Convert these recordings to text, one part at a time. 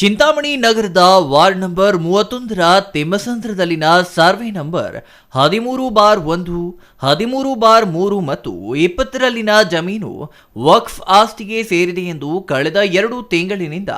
ಚಿಂತಾಮಣಿ ನಗರದ ward number ಮೂವತ್ತೊಂದರ ತಿಮ್ಮಸಂದ್ರದಲ್ಲಿನ ಸರ್ವೆ ನಂಬರ್ ಹದಿಮೂರು ಬಾರ್ ಒಂದು, ಹದಿಮೂರು ಬಾರ್ ಮೂರು ಮತ್ತು ಇಪ್ಪತ್ತರಲ್ಲಿನ ಜಮೀನು ವಕ್ಫ್ ಆಸ್ತಿಗೆ ಸೇರಿದೆ ಎಂದು ಕಳೆದ ಎರಡು ತಿಂಗಳಿನಿಂದ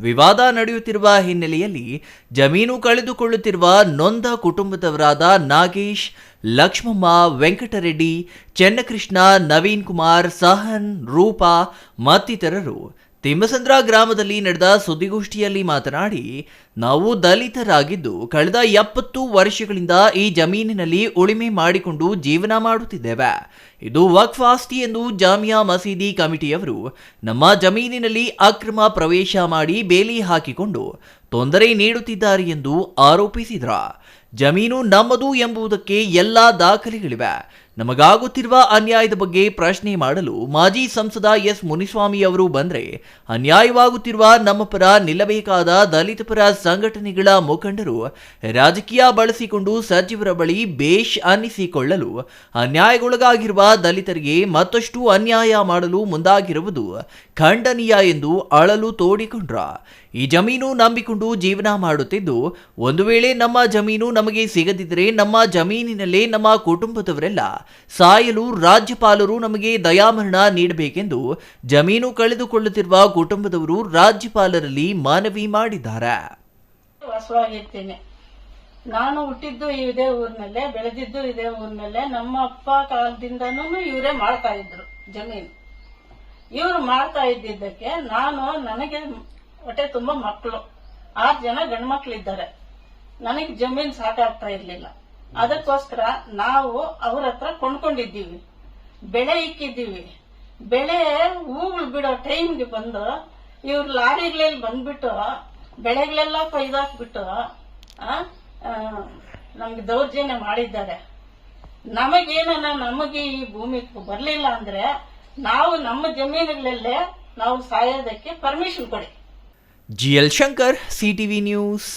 ವಿವಾದ ನಡೆಯುತ್ತಿರುವ ಹಿನ್ನೆಲೆಯಲ್ಲಿ ಜಮೀನು ಕಳೆದುಕೊಳ್ಳುತ್ತಿರುವ ನೊಂದ ಕುಟುಂಬದವರಾದ ನಾಗೇಶ್, ಲಕ್ಷ್ಮಮ್ಮ, ವೆಂಕಟರೆಡ್ಡಿ, ಚೆನ್ನಕೃಷ್ಣ, ನವೀನ್ ಕುಮಾರ್, ಸಹನ್, ರೂಪಾ ಮತ್ತಿತರರು ತಿಮ್ಮಸಂದ್ರ ಗ್ರಾಮದಲ್ಲಿ ನಡೆದ ಸುದ್ದಿಗೋಷ್ಠಿಯಲ್ಲಿ ಮಾತನಾಡಿ, ನಾವು ದಲಿತರಾಗಿದ್ದು ಕಳೆದ ಎಪ್ಪತ್ತು ವರ್ಷಗಳಿಂದ ಈ ಜಮೀನಿನಲ್ಲಿ ಉಳಿಮೆ ಮಾಡಿಕೊಂಡು ಜೀವನ ಮಾಡುತ್ತಿದ್ದೇವೆ. ಇದು ವಕ್ಫ್ ಆಸ್ತಿ ಎಂದು ಜಾಮಿಯಾ ಮಸೀದಿ ಕಮಿಟಿಯವರು ನಮ್ಮ ಜಮೀನಿನಲ್ಲಿ ಅಕ್ರಮ ಪ್ರವೇಶ ಮಾಡಿ ಬೇಲಿ ಹಾಕಿಕೊಂಡು ತೊಂದರೆ ನೀಡುತ್ತಿದ್ದಾರೆ ಎಂದು ಆರೋಪಿಸಿದ್ರ. ಜಮೀನು ನಮ್ಮದು ಎಂಬುದಕ್ಕೆ ಎಲ್ಲಾ ದಾಖಲೆಗಳಿವೆ. ನಮಗಾಗುತ್ತಿರುವ ಅನ್ಯಾಯದ ಬಗ್ಗೆ ಪ್ರಶ್ನೆ ಮಾಡಲು ಮಾಜಿ ಸಂಸದ ಎಸ್ ಮುನಿಸ್ವಾಮಿ ಅವರು ಬಂದರೆ ಅನ್ಯಾಯವಾಗುತ್ತಿರುವ ನಮ್ಮ ಪರ ನಿಲ್ಲಬೇಕಾದ ದಲಿತ ಪರ ಸಂಘಟನೆಗಳ ಮುಖಂಡರು ರಾಜಕೀಯ ಬಳಸಿಕೊಂಡು ಸಚಿವರ ಬಳಿ ಬೇಷ್ ಅನ್ನಿಸಿಕೊಳ್ಳಲು ಅನ್ಯಾಯಗೊಳಗಾಗಿರುವ ದಲಿತರಿಗೆ ಮತ್ತಷ್ಟು ಅನ್ಯಾಯ ಮಾಡಲು ಮುಂದಾಗಿರುವುದು ಖಂಡನೀಯ ಎಂದು ಅಳಲು ತೋಡಿಕೊಂಡ್ರ. ಈ ಜಮೀನು ನಂಬಿಕೊಂಡು ಜೀವನ ಮಾಡುತ್ತಿದ್ದು, ಒಂದು ವೇಳೆ ನಮ್ಮ ಜಮೀನು ನಮಗೆ ಸಿಗದಿದ್ದರೆ ನಮ್ಮ ಜಮೀನಿನಲ್ಲೇ ನಮ್ಮ ಕುಟುಂಬದವರೆಲ್ಲ ಸಾಯಲು ರಾಜ್ಯಪಾಲರು ನಮಗೆ ದಯಾಮರಣ ನೀಡಬೇಕೆಂದು ಜಮೀನು ಕಳೆದುಕೊಳ್ಳುತ್ತಿರುವ ಕುಟುಂಬದವರು ರಾಜ್ಯಪಾಲರಲ್ಲಿ ಮನವಿ ಮಾಡಿದ್ದಾರೆ. ನಾನು ಹುಟ್ಟಿದ್ದು ಇದೇ ಊರಿನಲ್ಲೇ ಬೆಳೆದಿದ್ದು ಇದೇ ಊರಿನಲ್ಲೇ ನಮ್ಮ ಅಪ್ಪ ಕಾಲದಿಂದನೂ ಇವರೇ ಮಾಡ್ತಾ ಇದ್ರು ಜಮೀನು. ಇವ್ರು ಮಾಡ್ತಾ ಇದ್ದಿದ್ದಕ್ಕೆ ನಾನು ನನಗೆ ಹೊಟ್ಟೆ ತುಂಬಾ ಮಕ್ಕಳು. ಆರು ಜನ ಗಂಡ್ಮಕ್ಳಿದ್ದಾರೆ. ನನಗೆ ಜಮೀನು ಸಾಕಾಗ್ತಾ ಇರ್ಲಿಲ್ಲ. ಅದಕ್ಕೋಸ್ಕರ ನಾವು ಅವ್ರ ಹತ್ರ ಕೊಂಡ್ಕೊಂಡಿದ್ದೀವಿ. ಬೆಳೆ ಇಕ್ಕಿದ್ದೀವಿ. ಬೆಳೆ ಹೂಗಳು ಬಿಡೋ ಟೈಮ್ಗೆ ಬಂದು ಇವ್ರು ಲಾರಿಗಳಲ್ಲಿ ಬಂದ್ಬಿಟ್ಟು ಬೆಳೆಗಳೆಲ್ಲ ಕೊಯ್ದಾಕ್ಬಿಟ್ಟು ಆ, ನಮ್ಗೆ ದೌರ್ಜನ್ಯ ಮಾಡಿದ್ದಾರೆ. ನಮಗೇನ ನಮಗೆ ಈ ಭೂಮಿ ಬರಲಿಲ್ಲ ಅಂದ್ರೆ ನಾವು ನಮ್ಮ ಜಮೀನುಗಳಲ್ಲೇ ನಾವು ಸಾಯೋದಕ್ಕೆ ಪರ್ಮಿಷನ್ ಕೊಡಿ. G L Shankar, C TV news.